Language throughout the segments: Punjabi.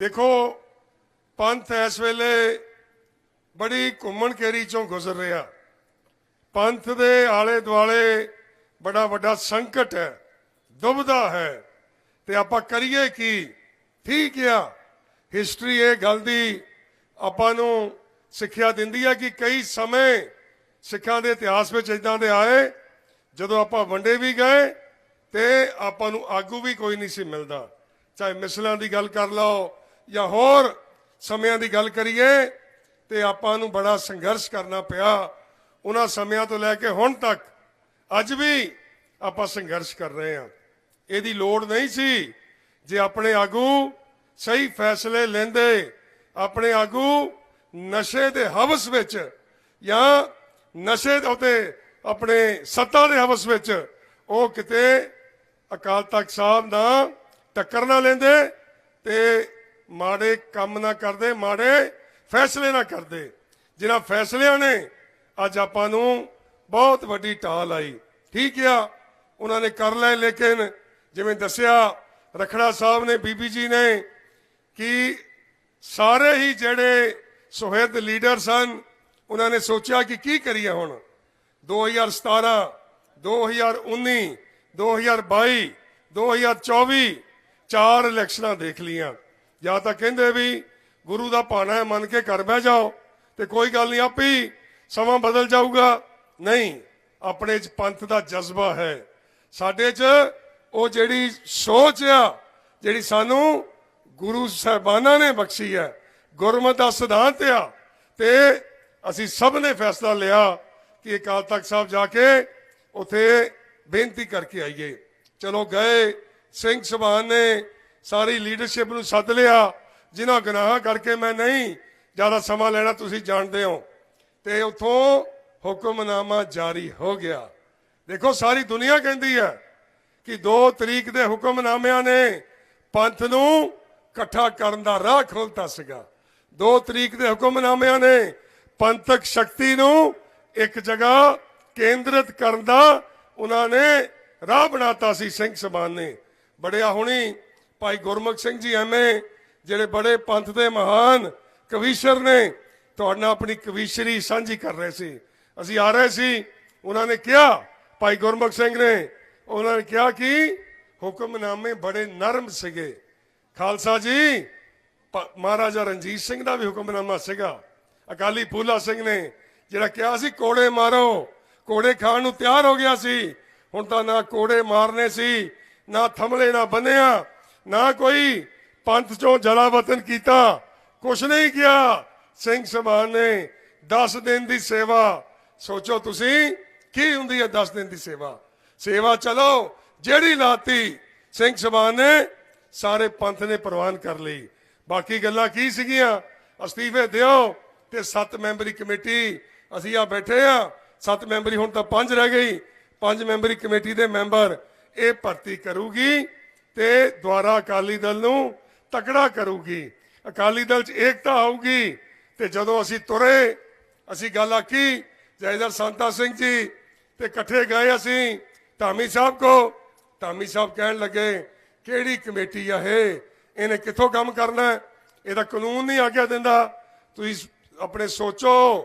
ਦੇਖੋ, ਪੰਥ ਇਸ ਵੇਲੇ ਬੜੀ ਘੁੰਮਣ ਕੇਰੀ ਚੋਂ ਗੁਜ਼ਰ ਰਿਹਾ। ਪੰਥ ਦੇ ਆਲੇ ਦੁਆਲੇ ਬੜਾ ਵੱਡਾ ਸੰਕਟ ਹੈ, ਦੁਬਦਾ ਹੈ। ਤੇ ਆਪਾਂ ਕਰੀਏ ਕੀ? ਠੀਕ ਆ। ਹਿਸਟਰੀ ਇਹ ਗੱਲ ਦੀ ਆਪਾਂ ਨੂੰ ਸਿੱਖਿਆ ਦਿੰਦੀ ਹੈ ਕਿ ਕਈ ਸਮੇਂ ਸਿੱਖਾਂ ਦੇ ਇਤਿਹਾਸ ਵਿੱਚ ਇਦਾਂ ਦੇ ਆਏ, ਜਦੋਂ ਆਪਾਂ ਵੰਡੇ ਵੀ ਗਏ ਤੇ ਆਪਾਂ ਨੂੰ ਆਗੂ ਵੀ ਕੋਈ ਨਹੀਂ ਸੀ ਮਿਲਦਾ। ਚਾਹੇ ਮਿਸਲਾਂ ਦੀ ਗੱਲ ਕਰ ਲਓ ਜਾਂ ਹੋਰ ਸਮਿਆਂ ਦੀ ਗੱਲ ਕਰੀਏ ਤੇ ਆਪਾਂ ਨੂੰ ਬੜਾ ਸੰਘਰਸ਼ ਕਰਨਾ ਪਿਆ। ਉਹਨਾਂ ਸਮਿਆਂ ਤੋਂ ਲੈ ਕੇ ਹੁਣ ਤੱਕ ਅੱਜ ਵੀ ਆਪਾਂ ਸੰਘਰਸ਼ ਕਰ ਰਹੇ ਹਾਂ। ਇਹਦੀ ਲੋੜ ਨਹੀਂ ਸੀ ਜੇ ਆਪਣੇ ਆਗੂ ਸਹੀ ਫੈਸਲੇ ਲੈਂਦੇ, ਆਪਣੇ ਆਗੂ ਨਸ਼ੇ ਦੇ ਹਵਸ ਵਿੱਚ ਜਾਂ ਨਸ਼ੇ ਦੇ ਉਤੇ ਆਪਣੇ ਸੱਤਾ ਦੇ ਹਵਸ ਵਿੱਚ ਉਹ ਕਿਤੇ ਅਕਾਲ ਤਖਤ ਸਾਹਿਬ ਨਾਲ ਟੱਕਰ ਨਾ ਲੈਂਦੇ ਤੇ ਮਾੜੇ ਕੰਮ ਨਾ ਕਰਦੇ, ਮਾੜੇ ਫੈਸਲੇ ਨਾ ਕਰਦੇ। ਜਿਨ੍ਹਾਂ ਫੈਸਲਿਆਂ ਨੇ ਅੱਜ ਆਪਾਂ ਨੂੰ ਬਹੁਤ ਵੱਡੀ ਢਾਲ ਆਈ ਠੀਕ ਆ? ਉਹਨਾਂ ਨੇ ਕਰ ਲਏ, ਲੇਕਿਨ ਜਿਵੇਂ ਦੱਸਿਆ, ਰਖੜਾ ਸਾਹਿਬ ਨੇ, ਬੀਬੀ ਜੀ ਨੇ ਕਿ ਸਾਰੇ ਹੀ ਜਿਹੜੇ ਸੁਹਿਰਦ ਲੀਡਰ ਸਨ, ਉਹਨਾਂ ਨੇ ਸੋਚਿਆ ਕਿ ਕੀ ਕਰੀਏ ਹੁਣ? 2017 2019 2022 2024 ਚਾਰ ਇਲੈਕਸ਼ਨਾਂ ਦੇਖ ਲੀਆਂ ਜਾਂ ਤਾਂ ਕਹਿੰਦੇ ਵੀ ਗੁਰੂ ਦਾ ਭਾਣਾ ਹੈ, ਮੰਨ ਕੇ ਘਰ ਬਹਿ ਜਾਓ ਤੇ ਕੋਈ ਗੱਲ ਨਹੀਂ, ਆਪੀ ਸਮਾਂ ਬਦਲ ਜਾਊਗਾ। ਨਹੀਂ, ਆਪਣੇ ਚ ਪੰਥ ਦਾ ਜਜ਼ਬਾ ਹੈ। ਸਾਡੇ ਚ ਉਹ ਜਿਹੜੀ ਸੋਚ ਆ, ਜਿਹੜੀ ਸਾਨੂੰ ਗੁਰੂ ਸਾਹਿਬਾਨਾਂ ਨੇ ਬਖਸ਼ੀ ਹੈ, ਗੁਰਮਤ ਦਾ ਸਿਧਾਂਤ ਆ, ਤੇ ਅਸੀਂ ਸਭ ਨੇ ਫੈਸਲਾ ਲਿਆ ਕਿ ਅਕਾਲ ਤਖਤ ਸਾਹਿਬ ਜਾ ਕੇ ਉਥੇ ਬੇਨਤੀ ਕਰਕੇ ਆਈਏ। ਚਲੋ ਗਏ, ਸਿੰਘ ਸਭਾਨ ਨੇ ਸਾਰੀ ਲੀਡਰਸ਼ਿਪ ਨੂੰ ਸੱਦ ਲਿਆ। ਜਿਨ੍ਹਾਂ ਗੁਨਾਹਾਂ ਕਰਕੇ ਮੈਂ ਨਹੀਂ ਜ਼ਿਆਦਾ ਸਮਾਂ ਲੈਣਾ, ਤੁਸੀਂ ਜਾਣਦੇ ਹੋ। ਤੇ ਉਥੋਂ ਹੁਕਮਨਾਮਾ ਜਾਰੀ ਹੋ ਗਿਆ। ਦੇਖੋ, ਸਾਰੀ ਦੁਨੀਆ ਕਹਿੰਦੀ ਹੈ ਕਿ 2 ਤਰੀਕ ਦੇ ਹੁਕਮਨਾਮਿਆਂ ਨੇ ਪੰਥ ਨੂੰ ਇਕੱਠਾ ਕਰਨ ਦਾ ਰਾਹ ਖੋਲਤਾ ਸੀਗਾ। 2 ਤਰੀਕ ਦੇ ਹੁਕਮਨਾਮਿਆਂ ਨੇ ਪੰਥਕ ਸ਼ਕਤੀ ਨੂੰ ਇੱਕ ਜਗ੍ਹਾ ਕੇਂਦਰਿਤ ਕਰਨ ਦਾ ਉਹਨਾਂ ਨੇ ਰਾਹ ਬਣਾਤਾ ਸੀ, ਸਿੰਘ ਸਭਾਨ ਨੇ। ਬੜਿਆ ਹੁਣੀ ਭਾਈ ਗੁਰਮੁਖ ਸਿੰਘ ਜੀ ਐਮਏ ਜਿਹੜੇ ਬੜੇ ਪੰਥ ਦੇ ਮਹਾਨ ਕਵੀਸ਼ਰ ਨੇ, ਤੁਹਾਡੇ ਨਾਲ ਆਪਣੀ ਕਵੀਸ਼ਰੀ ਸਾਂਝੀ ਕਰ ਰਹੇ ਸੀ। ਅਸੀਂ ਆ ਰਹੇ ਸੀ, ਉਹਨਾਂ ਨੇ ਕਿਹਾ, ਭਾਈ ਗੁਰਮੁਖ ਸਿੰਘ ਨੇ, ਉਹਨਾਂ ਨੇ ਕਿਹਾ ਕਿ ਹੁਕਮਨਾਮੇ ਬੜੇ ਨਰਮ ਸੀਗੇ। ਖਾਲਸਾ ਜੀ ਮਹਾਰਾਜਾ ਰਣਜੀਤ ਸਿੰਘ ਦਾ ਵੀ ਹੁਕਮਨਾਮਾ ਸੀਗਾ। ਅਕਾਲੀ ਫੂਲਾ ਸਿੰਘ ਨੇ ਜਿਹੜਾ ਕਿਹਾ ਸੀ, ਕੋੜੇ ਮਾਰੋ, ਕੋੜੇ ਖਾਣ ਨੂੰ ਤਿਆਰ ਹੋ ਗਿਆ ਸੀ। ਹੁਣ ਤਾਂ ਨਾ ਕੋੜੇ ਮਾਰਨੇ ਸੀ, ਨਾ ਥਮਲੇ ਨਾ ਬੰਨਿਆ ਨਾ ਕੋਈ ਪੰਥ ਚੋਂ ਜਲਾ ਵਤਨ ਕੀਤਾ। ਕੁਛ ਨਹੀਂ ਕਿਹਾ। ਸਿੰਘ ਸਭਾਨ ਨੇ 10 ਦਿਨ ਦੀ ਸੇਵਾ। ਸੋਚੋ ਤੁਸੀਂ, ਕੀ ਹੁੰਦੀ ਹੈ 10 ਦਿਨ ਦੀ ਸੇਵਾ? ਸੇਵਾ ਚਲੋ, ਜਿਹੜੀ ਲਾਤੀ, ਸਿੰਘ ਸਭਾਨ ਨੇ ਸਾਰੇ ਪੰਥ ਨੇ ਪ੍ਰਵਾਨ ਕਰ ਲਈ। ਬਾਕੀ ਗੱਲਾਂ ਕੀ ਸੀਗੀਆਂ? ਅਸਤੀਫੇ ਦਿਓ ਤੇ ਸੱਤ ਮੈਂਬਰੀ ਕਮੇਟੀ, ਅਸੀਂ ਆ ਬੈਠੇ ਆ ਸੱਤ ਮੈਂਬਰੀ ਹੁਣ ਤਾਂ ਪੰਜ ਰਹਿ ਗਈ। ਪੰਜ ਮੈਂਬਰੀ ਕਮੇਟੀ ਦੇ ਮੈਂਬਰ ਇਹ ਭਰਤੀ ਕਰੂਗੀ। ਤੇ ਦੁਆਰਾ ਅਕਾਲੀ ਦਲ ਨੂੰ ਤਕੜਾ ਕਰੂਗੀ। ਅਕਾਲੀ ਦਲ 'ਚ ਏਕਤਾ ਆਊਗੀ ਤੇ ਜਦੋਂ ਅਸੀਂ ਤੁਰੇ, ਅਸੀਂ ਗੱਲ ਆਖੀ ਜੈਦਰ ਸੰਤਾ ਸਿੰਘ ਜੀ, ਤੇ ਇਕੱਠੇ ਗਏ ਅਸੀਂ, ਧਾਮੀ ਸਾਹਿਬ ਕੋ, ਧਾਮੀ ਸਾਹਿਬ ਕਹਿਣ ਲੱਗੇ, ਕਿਹੜੀ ਕਮੇਟੀ ਆ ਇਹ? ਇਹਨੇ ਕਿੱਥੋਂ ਕੰਮ ਕਰਨਾ ਇਹਦਾ ਕਾਨੂੰਨ ਨਹੀਂ ਆਗਿਆ ਦਿੰਦਾ। ਤੁਸੀਂ ਆਪਣੇ ਸੋਚੋ,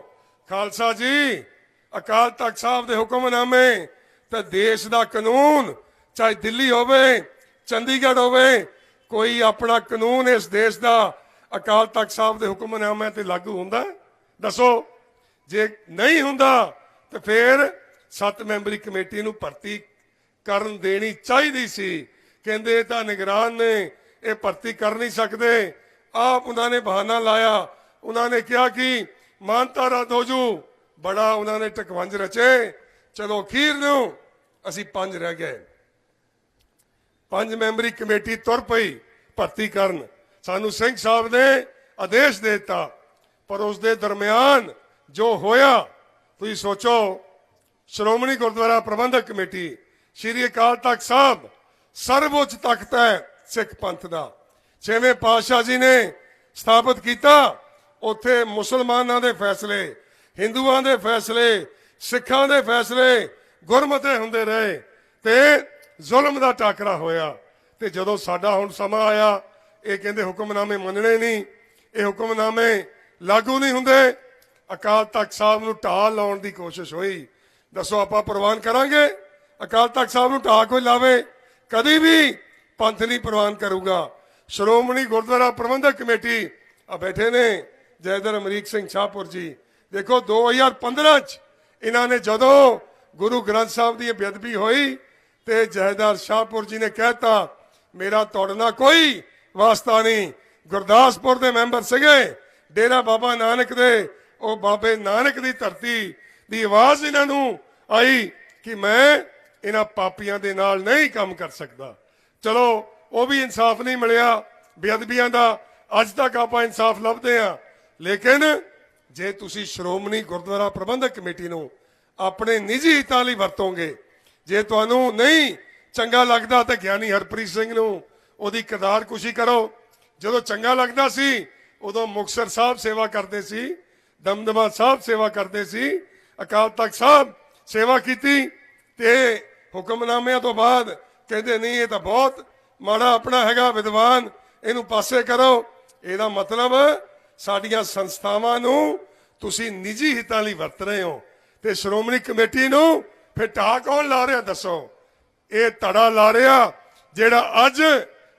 ਖਾਲਸਾ ਜੀ, ਅਕਾਲ ਤਖਤ ਸਾਹਿਬ ਦੇ ਹੁਕਮਨਾਮੇ, ਤੇ ਦੇਸ਼ ਦਾ ਕਾਨੂੰਨ, ਚਾਹੇ ਦਿੱਲੀ ਹੋਵੇ ਚੰਡੀਗੜ੍ਹ ਹੋਵੇ, ਕੋਈ ਆਪਣਾ ਕਾਨੂੰਨ ਇਸ ਦੇਸ਼ ਦਾ, ਅਕਾਲ ਤਖਤ ਸਾਹਿਬ ਦੇ ਹੁਕਮਨਾਮਿਆਂ ਤੇ ਲਾਗੂ ਹੁੰਦਾ ਦੱਸੋ, ਜੇ ਨਹੀਂ ਹੁੰਦਾ, ਤੇ ਫਿਰ ਸੱਤ ਮੈਂਬਰੀ ਕਮੇਟੀ ਨੂੰ ਭਰਤੀ ਕਰਨ ਦੇਣੀ ਚਾਹੀਦੀ ਸੀ। ਕਹਿੰਦੇ ਤਾਂ ਨਿਗਰਾਨ ਨੇ ਇਹ ਭਰਤੀ ਕਰ ਨਹੀਂ ਸਕਦੇ। ਆਪ ਉਹਨਾਂ ਨੇ ਬਹਾਨਾ ਲਾਇਆ। ਉਹਨਾਂ ਨੇ ਕਿਹਾ ਕਿ ਮਾਨਤਾ ਰੱਦ ਹੋ ਜੂ। ਬੜਾ ਉਹਨਾਂ ਨੇ ਟਕਵੰਜ ਰਚੇ। ਚਲੋ ਅਖੀਰ ਨੂੰ ਅਸੀਂ ਪੰਜ ਰਹਿ ਗਏ। ਪੰਜ ਮੈਂਬਰੀ ਕਮੇਟੀ ਤੁਰ ਪਈ ਭਰਤੀ ਕਰਨ। ਸਾਨੂੰ ਸਿੰਘ ਸਾਹਿਬ ਨੇ ਆਦੇਸ਼ ਦੇ ਦਿੱਤਾ, ਪਰ ਉਸ ਦੇ ਦਰਮਿਆਨ ਜੋ ਹੋਇਆ, ਤੁਸੀਂ ਸੋਚੋ, ਸ਼੍ਰੋਮਣੀ ਗੁਰਦੁਆਰਾ ਪ੍ਰਬੰਧਕ ਕਮੇਟੀ, ਸ਼੍ਰੀ ਅਕਾਲ ਤਖਤ ਸਾਹਿਬ ਸਰਵਉੱਚ ਤਖਤ ਹੈ ਸਿੱਖ ਪੰਥ ਦਾ। ਛੇਵੇਂ ਪਾਤਸ਼ਾਹ ਜੀ ਨੇ ਸਥਾਪਿਤ ਕੀਤਾ, ਉੱਥੇ ਮੁਸਲਮਾਨਾਂ ਦੇ ਫੈਸਲੇ, ਹਿੰਦੂਆਂ ਦੇ ਫੈਸਲੇ, ਸਿੱਖਾਂ ਦੇ ਫੈਸਲੇ ਗੁਰਮਤੇ ਹੁੰਦੇ ਰਹੇ ਤੇ ਜ਼ੁਲਮ ਦਾ ਟਾਕਰਾ ਹੋਇਆ ਤੇ ਜਦੋਂ ਸਾਡਾ ਹੁਣ ਸਮਾਂ ਆਇਆ, ਇਹ ਕਹਿੰਦੇ ਹੁਕਮਨਾਮੇ ਮੰਨਣੇ ਨਹੀਂ। ਇਹ ਹੁਕਮਨਾਮੇ ਲਾਗੂ ਨਹੀਂ ਹੁੰਦੇ। ਅਕਾਲ ਤਖਤ ਸਾਹਿਬ ਨੂੰ ਢਾਹ ਲਾਉਣ ਦੀ ਕੋਸ਼ਿਸ਼ ਹੋਈ। ਦੱਸੋ ਆਪਾਂ ਪ੍ਰਵਾਨ ਕਰਾਂਗੇ? ਅਕਾਲ ਤਖਤ ਸਾਹਿਬ ਨੂੰ ਢਾਹ ਕੋਈ ਲਾਵੇ? ਕਦੀ ਵੀ ਪੰਥ ਨਹੀਂ ਪ੍ਰਵਾਨ ਕਰੂਗਾ। ਸ਼੍ਰੋਮਣੀ ਗੁਰਦੁਆਰਾ ਪ੍ਰਬੰਧਕ ਕਮੇਟੀ ਆ ਬੈਠੇ ਨੇ ਜੈਦਰ ਅਮਰੀਕ ਸਿੰਘ ਸ਼ਾਹਪੁਰ ਜੀ। ਦੇਖੋ 2015 ਚ ਇਹਨਾਂ ਨੇ ਜਦੋਂ ਗੁਰੂ ਗ੍ਰੰਥ ਸਾਹਿਬ ਦੀ ਬੇਅਦਬੀ ਹੋਈ ਤੇ ਜੈਦਾਰ ਸ਼ਾਹਪੁਰ ਜੀ ਨੇ ਕਹਿਤਾ, ਮੇਰਾ ਤੁਹਾਡੇ ਨਾਲ ਕੋਈ ਵਾਸਤਾ ਨਹੀਂ। ਗੁਰਦਾਸਪੁਰ ਦੇ ਮੈਂਬਰ ਸੀਗੇ, ਡੇਰਾ ਬਾਬਾ ਨਾਨਕ ਦੇ। ਉਹ ਬਾਬੇ ਨਾਨਕ ਦੀ ਧਰਤੀ ਦੀ ਆਵਾਜ਼ ਇਹਨਾਂ ਨੂੰ ਆਈ ਕਿ ਮੈਂ ਇਹਨਾਂ ਪਾਪੀਆਂ ਦੇ ਨਾਲ ਨਹੀਂ ਕੰਮ ਕਰ ਸਕਦਾ। ਚਲੋ, ਉਹ ਵੀ ਇਨਸਾਫ ਨਹੀਂ ਮਿਲਿਆ। ਬੇਅਦਬੀਆਂ ਦਾ ਅੱਜ ਤੱਕ ਆਪਾਂ ਇਨਸਾਫ ਲੱਭਦੇ ਆ ਲੇਕਿਨ ਜੇ ਤੁਸੀਂ ਸ਼੍ਰੋਮਣੀ ਗੁਰਦੁਆਰਾ ਪ੍ਰਬੰਧਕ ਕਮੇਟੀ ਨੂੰ ਆਪਣੇ ਨਿੱਜੀ ਹਿੱਤਾਂ ਲਈ ਵਰਤੋਗੇ ਜੇ ਤੁਹਾਨੂੰ ਨਹੀਂ ਚੰਗਾ ਲੱਗਦਾ ਤਾਂ ਗਿਆਨੀ ਹਰਪ੍ਰੀਤ ਸਿੰਘ ਨੂੰ ਉਹਦੀ ਕਦਾਰ ਕੁਸ਼ੀ ਕਰੋ। ਜਦੋਂ ਚੰਗਾ ਲੱਗਦਾ ਸੀ, ਉਦੋਂ ਮੁਕਤਸਰ ਸਾਹਿਬ ਸੇਵਾ ਕਰਦੇ ਸੀ, ਦਮਦਮਾ ਸਾਹਿਬ ਸੇਵਾ ਕਰਦੇ ਸੀ, ਅਕਾਲ ਤਖਤ ਸਾਹਿਬ ਸੇਵਾ ਕੀਤੀ ਤੇ ਹੁਕਮਨਾਮਿਆਂ ਤੋਂ ਬਾਅਦ ਕਹਿੰਦੇ, ਨਹੀਂ, ਇਹ ਤਾਂ ਬਹੁਤ ਮਾੜਾ ਆਪਣਾ ਹੈਗਾ ਵਿਦਵਾਨ, ਇਹਨੂੰ ਪਾਸੇ ਕਰੋ। ਇਹਦਾ ਮਤਲਬ ਸਾਡੀਆਂ ਸੰਸਥਾਵਾਂ ਨੂੰ ਤੁਸੀਂ ਨਿੱਜੀ ਹਿੱਤਾਂ ਲਈ ਵਰਤ ਰਹੇ ਹੋ ਤੇ ਸ਼੍ਰੋਮਣੀ ਕਮੇਟੀ ਨੂੰ ਫਿਰ ਢਾਹ ਕੌਣ ਲਾ ਰਿਹਾ ਦੱਸੋ? ਇਹ ਧੜਾ ਲਾ ਰਿਹਾ ਜਿਹੜਾ ਅੱਜ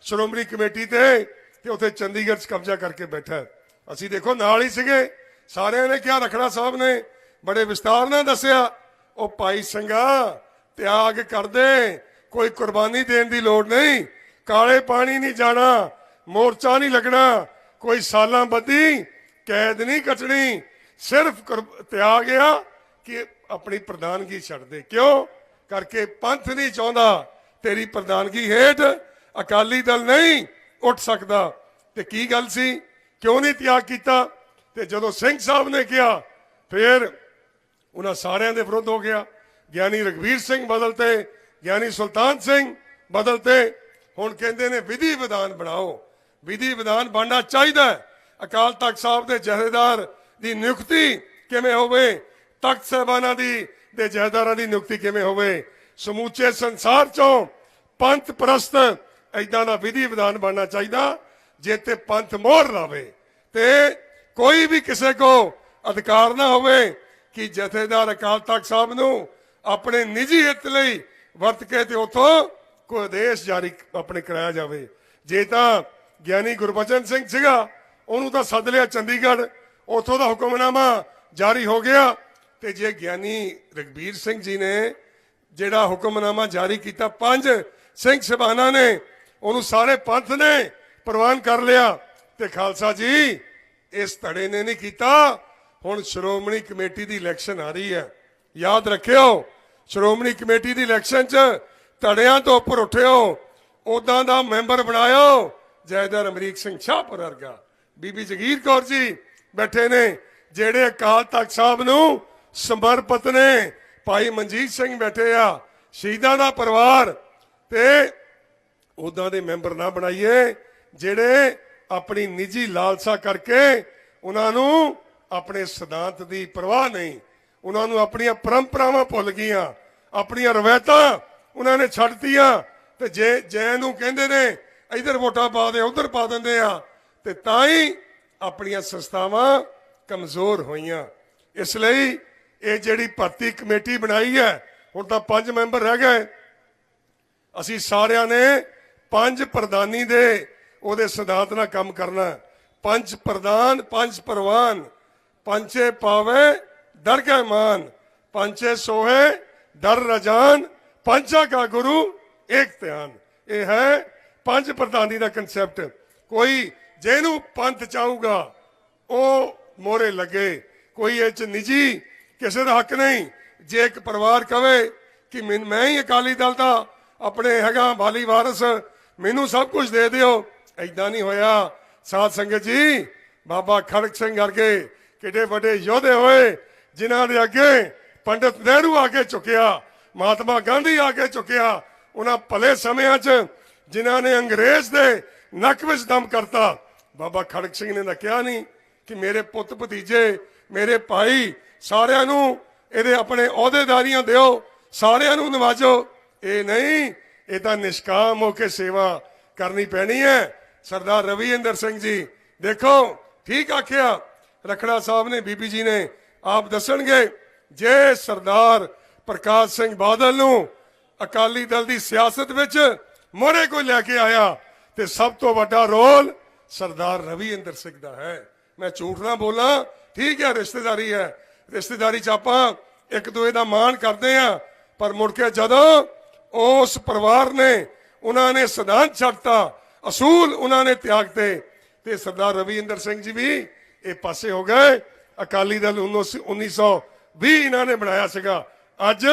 ਸ਼੍ਰੋਮਣੀ ਕਮੇਟੀ ਤੇ ਤੇ ਉੱਥੇ ਚੰਡੀਗੜ੍ਹ 'ਚ ਕਬਜ਼ਾ ਕਰਕੇ ਬੈਠਾ ਅਸੀਂ ਦੇਖੋ, ਨਾਲ ਹੀ ਸੀਗੇ। ਸਾਰਿਆਂ ਨੇ ਕਿਹਾ, ਰਖੜਾ ਸਾਹਿਬ ਨੇ ਬੜੇ ਵਿਸਤਾਰ ਨਾਲ ਦੱਸਿਆ, ਉਹ ਭਾਈ ਸੰਗਾ ਤਿਆਗ ਕਰਦੇ, ਕੋਈ ਕੁਰਬਾਨੀ ਦੇਣ ਦੀ ਲੋੜ ਨਹੀਂ, ਕਾਲੇ ਪਾਣੀ ਨਹੀਂ ਜਾਣਾ, ਮੋਰਚਾ ਨਹੀਂ ਲੱਗਣਾ, ਕੋਈ ਸਾਲਾਂ ਬੱਧੀ ਕੈਦ ਨਹੀਂ ਕੱਟਣੀ, ਸਿਰਫ ਕੁਰਬ- ਤਿਆਗ ਆ ਕਿ ਆਪਣੀ ਪ੍ਰਧਾਨਗੀ ਛੱਡ ਦੇ। ਕਿਉਂ? ਕਰਕੇ ਪੰਥ ਨਹੀਂ ਚਾਹੁੰਦਾ। ਤੇਰੀ ਪ੍ਰਧਾਨਗੀ ਹੇਠ ਅਕਾਲੀ ਦਲ ਨਹੀਂ ਉੱਠ ਸਕਦਾ। ਤੇ ਕੀ ਗੱਲ ਸੀ? ਕਿਉਂ ਨਹੀਂ ਤਿਆਗ ਕੀਤਾ? ਤੇ ਜਦੋਂ ਸਿੰਘ ਸਾਹਿਬ ਨੇ ਕਿਹਾ, ਫਿਰ ਉਹਨਾਂ ਸਾਰਿਆਂ ਦੇ ਵਿਰੁੱਧ ਹੋ ਗਿਆ। ਗਿਆਨੀ ਰਗਵੀਰ ਸਿੰਘ ਬਦਲਤੇ ਗਿਆਨੀ ਸੁਲਤਾਨ ਸਿੰਘ ਬਦਲਤੇ ਹੁਣ ਕਹਿੰਦੇ ਨੇ, ਵਿਧੀ ਵਿਧਾਨ ਬਣਾਓ। ਵਿਧੀ ਵਿਧਾਨ ਬਣਨਾ ਚਾਹੀਦਾ ਅਕਾਲ ਤਖਤ ਸਾਹਿਬ ਦੇ ਜਥੇਦਾਰ ਦੀ ਨਿਯੁਕਤੀ ਕਿਵੇਂ ਹੋਵੇ? ਤਖਤ ਸਾਹਿਬਾਨਾਂ ਦੀ ਦੇ ਜਥੇਦਾਰਾਂ ਦੀ ਨਿਯੁਕਤੀ ਕਿਵੇਂ ਹੋਵੇ? ਸਮੂਚੇ ਸੰਸਾਰ ਚੋਂ ਪੰਥ ਪ੍ਰਸਤ ਐਦਾਂ ਦਾ ਵਿਧੀ ਵਿਧਾਨ ਬਣਨਾ ਚਾਹੀਦਾ, ਜੇ ਤੇ ਪੰਥ ਮੋਹਰ ਲਾਵੇ। ਤੇ ਕੋਈ ਵੀ ਕਿਸੇ ਕੋ ਅਧਿਕਾਰ ਨਾ ਹੋਵੇ ਕਿ ਜਥੇਦਾਰ ਅਕਾਲ ਤਖਤ ਸਾਹਿਬ ਨੂੰ ਆਪਣੇ ਨਿੱਜੀ ਹਿੱਤ ਲਈ ਵਰਤ ਕੇ ਤੇ ਉਥੋਂ ਕੋਈ ਆਦੇਸ਼ ਜਾਰੀ ਆਪਣੇ ਕਰਾਇਆ ਜਾਵੇ। ਜੇ ਤਾਂ ਗਿਆਨੀ ਗੁਰਬਚਨ ਸਿੰਘ ਸੀਗਾ, ਉਹਨੂੰ ਤਾਂ ਸੱਦ ਲਿਆ ਚੰਡੀਗੜ੍ਹ, ਉਥੋਂ ਦਾ ਹੁਕਮਨਾਮਾ ਜਾਰੀ ਹੋ ਗਿਆ। ਤੇ ਜੇ ਗਿਆਨੀ ਰਗਬੀਰ ਸਿੰਘ ਜੀ ਨੇ ਜਿਹੜਾ ਹੁਕਮਨਾਮਾ ਜਾਰੀ ਕੀਤਾ, ਪੰਜ ਸਿੰਘ ਸਭਾਨਾ ਨੇ, ਉਹਨੂੰ ਸਾਰੇ ਪੰਥ ਨੇ ਪ੍ਰਵਾਨ ਕਰ ਲਿਆ। ਤੇ ਖਾਲਸਾ ਜੀ, ਇਸ ਧੜੇ ਨੇ ਨਹੀਂ ਕੀਤਾ। ਹੁਣ ਸ਼੍ਰੋਮਣੀ ਕਮੇਟੀ ਦੀ ਇਲੈਕਸ਼ਨ ਆ ਰਹੀ ਹੈ। ਯਾਦ ਰੱਖਿਓ, ਸ਼੍ਰੋਮਣੀ ਕਮੇਟੀ ਦੀ ਇਲੈਕਸ਼ਨ 'ਚ ਧੜਿਆਂ ਤੋਂ ਉੱਪਰ ਉੱਠਿਓ ਉਦਾਂ ਦਾ ਮੈਂਬਰ ਬਣਾਇਓ। ਜੈਦਰ ਅਮਰੀਕ ਸਿੰਘ ਸ਼ਾਹਪੁਰ ਵਰਗਾ। ਬੀਬੀ ਜਗੀਰ ਕੌਰ ਜੀ ਬੈਠੇ ਨੇ, ਜਿਹੜੇ ਅਕਾਲ ਤਖਤ ਸਾਹਿਬ ਨੂੰ ਸਮਰਪਿਤ ਨੇ ਭਾਈ ਮਨਜੀਤ ਸਿੰਘ ਬੈਠੇ ਆ, ਸ਼ਹੀਦਾਂ ਦਾ ਪਰਿਵਾਰ, ਤੇ ਉਦਾਂ ਦੇ ਮੈਂਬਰ ਨਾ ਬਣਾਈਏ, ਜਿਹੜੇ ਆਪਣੀ ਨਿੱਜੀ ਲਾਲਸਾ ਕਰਕੇ ਉਹਨਾਂ ਨੂੰ ਆਪਣੇ ਸਿਧਾਂਤ ਦੀ ਪਰਵਾਹ ਨਹੀਂ, ਉਹਨਾਂ ਨੂੰ ਆਪਣੀਆਂ ਪਰੰਪਰਾਵਾਂ ਭੁੱਲ ਗਈਆਂ, ਆਪਣੀਆਂ ਰਵਾਇਤਾਂ ਉਹਨਾਂ ਨੇ ਛੱਡਤੀਆਂ ਤੇ ਜੇ ਜੈ ਨੂੰ ਕਹਿੰਦੇ ਨੇ, ਇਧਰ ਵੋਟਾਂ ਪਾ ਦੇ, ਉਧਰ ਪਾ ਦਿੰਦੇ ਆ, ਤੇ ਤਾਂ ਹੀ ਆਪਣੀਆਂ ਸੰਸਥਾਵਾਂ ਕਮਜ਼ੋਰ ਹੋਈਆਂ। ਇਸ ਲਈ ਇਹ ਜਿਹੜੀ ਭਰਤੀ ਕਮੇਟੀ ਬਣਾਈ ਹੈ, ਹੁਣ ਤਾਂ ਪੰਜ ਮੈਂਬਰ ਰਹਿ ਗਏ। ਅਸੀਂ ਸਾਰਿਆਂ ਨੇ ਪੰਜ ਪ੍ਰਧਾਨੀ ਦੇ ਉਹਦੇ ਸਿਧਾਂਤ ਨਾਲ ਕੰਮ ਕਰਨਾ। ਹੈ। ਪੰਜ ਪ੍ਰਧਾਨ, ਪੰਜ ਪ੍ਰਵਾਨ ਪੰਚੇ ਪਾਵੇ ਦਰ ਕੇ ਮਾਨ। ਪੰਚੇ ਸੋਹੇ ਦਰ ਰਜਾਨ ਪੰਚਾ ਕਾ ਗੁਰੂ ਇੱਕ ਧਿਆਨ। ਇਹ ਹੈ ਪੰਜ ਪ੍ਰਧਾਨੀ ਦਾ ਕਨਸੈਪਟ ਕੋਈ ਜਿਹਨੂੰ ਪੰਥ ਚਾਹੂਗਾ, ਉਹ ਮੋਰੇ ਲੱਗੇ। ਕੋਈ ਇਹ ਚ ਨਿੱਜੀ ਕਿਸੇ ਦਾ ਹੱਕ ਨਹੀਂ। ਜੇ ਇੱਕ ਪਰਿਵਾਰ ਕਵੇ ਕਿ ਮੈਨ- ਮੈਂ ਹੀ ਅਕਾਲੀ ਦਲ ਦਾ, ਆਪਣੇ ਹੈਗਾ ਬਾਲੀ ਵਾਰਸ, ਮੈਨੂੰ ਸਭ ਕੁਝ ਦੇ ਦਿਓ। ਐਦਾਂ ਨਹੀਂ ਹੋਇਆ। ਸਾਧ ਸੰਗਤ ਜੀ, ਬਾਬਾ ਖੜਕ ਸਿੰਘ ਵਰਗੇ ਕਿੱਡੇ ਵੱਡੇ ਯੋਧੇ ਹੋਏ, ਜਿਨ੍ਹਾਂ ਦੇ ਅੱਗੇ ਪੰਡਤ ਨਹਿਰੂ ਆ ਕੇ ਝੁਕਿਆ, ਮਹਾਤਮਾ ਗਾਂਧੀ ਆ ਕੇ ਝੁਕਿਆ, ਉਹਨਾਂ ਭਲੇ ਸਮਿਆਂ 'ਚ ਜਿਨ੍ਹਾਂ ਨੇ ਅੰਗਰੇਜ਼ ਦੇ ਨੱਕ ਵਿੱਚ ਦਮ ਕਰਤਾ। ਬਾਬਾ ਖੜਕ ਸਿੰਘ ਨੇ ਤਾਂ ਕਿਹਾ ਨਹੀਂ ਕਿ ਮੇਰੇ ਪੁੱਤ ਭਤੀਜੇ, ਮੇਰੇ ਭਾਈ ਸਾਰਿਆਂ ਨੂੰ ਇਹਦੇ ਆਪਣੇ ਅਹੁਦੇਦਾਰੀਆਂ ਦਿਓ, ਸਾਰਿਆਂ ਨੂੰ ਨਵਾਜੋ। ਇਹ ਨਹੀਂ, ਇਹ ਤਾਂ ਨਿਸ਼ਕਾਮ ਹੋ ਕੇ ਸੇਵਾ ਕਰਨੀ ਪੈਣੀ ਹੈ। ਸਰਦਾਰ ਰਵੀਂਦਰ ਸਿੰਘ ਜੀ, ਦੇਖੋ, ਠੀਕ ਆਖਿਆ। ਰਖੜਾ ਸਾਹਿਬ ਨੇ, ਬੀਬੀ ਜੀ ਨੇ ਆਪ ਦੱਸਣਗੇ, ਜੇ ਸਰਦਾਰ ਪ੍ਰਕਾਸ਼ ਸਿੰਘ ਬਾਦਲ ਨੂੰ ਅਕਾਲੀ ਦਲ ਦੀ ਸਿਆਸਤ ਵਿੱਚ ਮੋਰੇ ਕੋਈ ਲੈ ਕੇ ਆਇਆ, ਤੇ ਸਭ ਤੋਂ ਵੱਡਾ ਰੋਲ ਸਰਦਾਰ ਰਵੀਂਦਰ ਸਿੰਘ ਦਾ ਹੈ। ਮੈਂ ਝੂਠ ਨਾ ਬੋਲਾਂ, ਠੀਕ ਹੈ, ਰਿਸ਼ਤੇਦਾਰੀ ਹੈ। ਰਿਸ਼ਤੇਦਾਰੀ ਚ ਆਪਾਂ ਇੱਕ ਦੂਏ ਦਾ ਮਾਣ ਕਰਦੇ ਆ ਪਰ ਮੁੜ ਕੇ ਜਦੋਂ ਉਸ ਪਰਿਵਾਰ ਨੇ ਉਹਨਾਂ ਨੇ ਸਿਧਾਂਤ ਛੱਡਤਾ, ਅਸੂਲ ਉਹਨਾਂ ਨੇ ਤਿਆਗਤੇ ਤੇ ਸਰਦਾਰ ਰਵਿੰਦਰ ਸਿੰਘ ਜੀ ਵੀ ਇਹ ਪਾਸੇ ਹੋ ਗਏ। ਅਕਾਲੀ ਦਲ 19 1920 ਇਹਨਾਂ ਨੇ ਬਣਾਇਆ ਸੀਗਾ। ਅੱਜ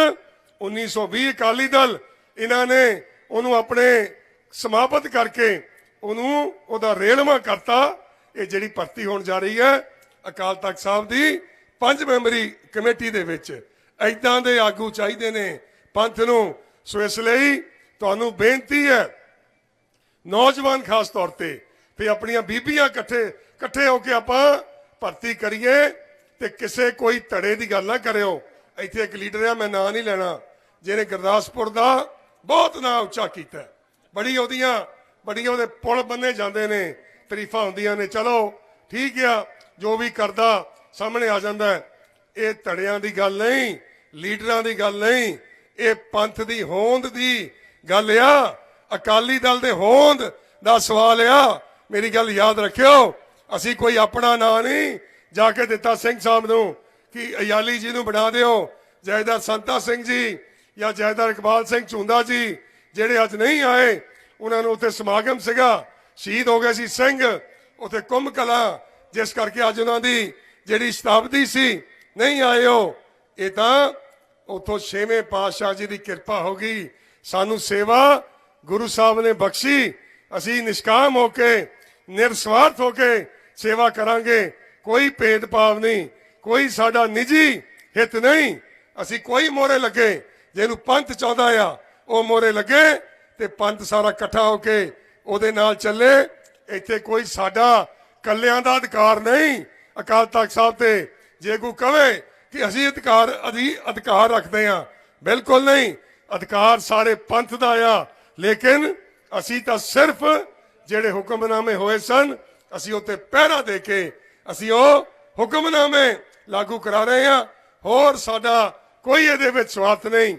1920 ਅਕਾਲੀ ਦਲ ਇਹਨਾਂ ਨੇ ਉਹਨੂੰ ਆਪਣੇ ਸਮਾਪਤ ਕਰਕੇ ਉਹਨੂੰ ਉਹਦਾ ਰੇਲਵਾ ਕਰਤਾ। ਇਹ ਜਿਹੜੀ ਭਰਤੀ ਹੋਣ ਜਾ ਰਹੀ ਹੈ ਅਕਾਲ ਤਖਤ ਸਾਹਿਬ ਦੀ ਪੰਜ ਮੈਂਬਰੀ ਕਮੇਟੀ ਦੇ ਵਿੱਚ ਐਦਾਂ ਦੇ ਆਗੂ ਚਾਹੀਦੇ ਨੇ। ਪੰਥ ਨੂੰ ਸੋ ਇਸ ਲਈ ਤੁਹਾਨੂੰ ਬੇਨਤੀ ਹੈ, ਨੌਜਵਾਨ ਖਾਸ ਤੌਰ ਤੇ ਵੀ ਆਪਣੀਆਂ ਬੀਬੀਆਂ ਇਕੱਠੇ ਇਕੱਠੇ ਹੋ ਕੇ ਆਪਾਂ ਭਰਤੀ ਕਰੀਏ ਤੇ ਕਿਸੇ ਕੋਈ ਧੜੇ ਦੀ ਗੱਲ ਨਾ ਕਰਿਓ। ਇੱਥੇ ਇੱਕ ਲੀਡਰ ਆ, ਮੈਂ ਨਾਂ ਨਹੀਂ ਲੈਣਾ, ਜਿਹਨੇ ਗੁਰਦਾਸਪੁਰ ਦਾ ਬਹੁਤ ਨਾਂ ਉੱਚਾ ਕੀਤਾ ਬੜੀ ਉਹਦੀਆਂ ਬੜੀਆਂ ਉਹਦੇ ਪੁਲ ਬੰਨੇ ਜਾਂਦੇ ਨੇ, ਤਰੀਫਾਂ ਹੁੰਦੀਆਂ ਨੇ, ਚਲੋ ਠੀਕ ਆ, ਜੋ ਵੀ ਕਰਦਾ ਸਾਹਮਣੇ ਆ ਜਾਂਦਾ ਹੈ। ਇਹ ਧੜਿਆਂ ਦੀ ਗੱਲ ਨਹੀਂ, ਲੀਡਰਾਂ ਦੀ ਗੱਲ ਨਹੀਂ, ਇਹ ਪੰਥ ਦੀ ਹੋਂਦ ਦੀ ਗੱਲ ਆ। ਅਕਾਲੀ ਦਲ ਦੇ ਹੋਂਦ ਦਾ ਸਵਾਲ ਆ। ਮੇਰੀ ਗੱਲ ਯਾਦ ਰੱਖਿਓ, ਅਸੀਂ ਕੋਈ ਆਪਣਾ ਨਾਂ ਨਹੀਂ ਜਾ ਕੇ ਦਿੱਤਾ ਸਿੰਘ ਸਾਹਿਬ ਨੂੰ ਕਿ ਅਯਾਲੀ ਜੀ ਨੂੰ ਬਣਾ ਦਿਓ। ਜੈਦਾਰ ਸੰਤਾ ਸਿੰਘ ਜੀ ਜਾਂ ਜੈਦਾਰ ਇਕਬਾਲ ਸਿੰਘ ਝੁੰਦਾ ਜੀ ਜਿਹੜੇ ਅੱਜ ਨਹੀਂ ਆਏ, ਉਹਨਾਂ ਨੂੰ ਉੱਥੇ ਸਮਾਗਮ ਸੀਗਾ। ਸ਼ਹੀਦ ਹੋ ਗਏ ਸੀ ਸਿੰਘ, ਉੱਥੇ ਕੁੰਭ ਕਲਾ, ਜਿਸ ਕਰਕੇ ਅੱਜ ਉਹਨਾਂ ਦੀ ਜਿਹੜੀ ਸ਼ਤਾਬਦੀ ਸੀ, ਨਹੀਂ ਆਏ ਉਹ ਇਹ ਤਾਂ ਉਥੋਂ ਛੇਵੇਂ ਪਾਤਸ਼ਾਹ ਜੀ ਦੀ ਕਿਰਪਾ ਹੋ ਗਈ। ਸਾਨੂੰ ਸੇਵਾ ਗੁਰੂ ਸਾਹਿਬ ਨੇ ਬਖਸ਼ੀ। ਅਸੀਂ ਨਿਸ਼ਕਾਮ ਹੋ ਕੇ, ਨਿਰਸਵਾਰਥ ਹੋ ਕੇ ਸੇਵਾ ਕਰਾਂਗੇ। ਕੋਈ ਭੇਦਭਾਵ ਨਹੀਂ, ਕੋਈ ਸਾਡਾ ਨਿੱਜੀ ਹਿੱਤ ਨਹੀਂ। ਅਸੀਂ ਕੋਈ ਮੋਰੇ ਲੱਗੇ, ਜਿਹਨੂੰ ਪੰਥ ਚਾਹੁੰਦਾ ਆ, ਉਹ ਮੋਰੇ ਲੱਗੇ ਤੇ ਪੰਥ ਸਾਰਾ ਇਕੱਠਾ ਹੋ ਕੇ ਉਹਦੇ ਨਾਲ ਚੱਲੇ। ਇੱਥੇ ਕੋਈ ਸਾਡਾ ਕੱਲਿਆਂ ਦਾ ਅਧਿਕਾਰ ਨਹੀਂ ਅਕਾਲ ਤਖਤ ਸਾਹਿਬ ਤੇ ਜੇ ਕੋਈ ਕਵੇ ਕਿ ਅਸੀਂ ਅਧਿਕਾਰ ਅਧੀ ਅਧਿਕਾਰ ਰੱਖਦੇ ਹਾਂ, ਬਿਲਕੁਲ ਨਹੀਂ। ਅਧਿਕਾਰ ਸਾਰੇ ਪੰਥ ਦਾ ਆ। ਲੇਕਿਨ ਅਸੀਂ ਤਾਂ ਸਿਰਫ ਜਿਹੜੇ ਹੁਕਮਨਾਮੇ ਹੋਏ ਸਨ, ਅਸੀਂ ਉੱਤੇ ਪਹਿਰਾ ਦੇ ਕੇ ਅਸੀਂ ਉਹ ਹੁਕਮਨਾਮੇ ਲਾਗੂ ਕਰਾ ਰਹੇ ਹਾਂ। ਹੋਰ ਸਾਡਾ ਕੋਈ ਇਹਦੇ ਵਿੱਚ ਸਵਾਰਥ ਨਹੀਂ।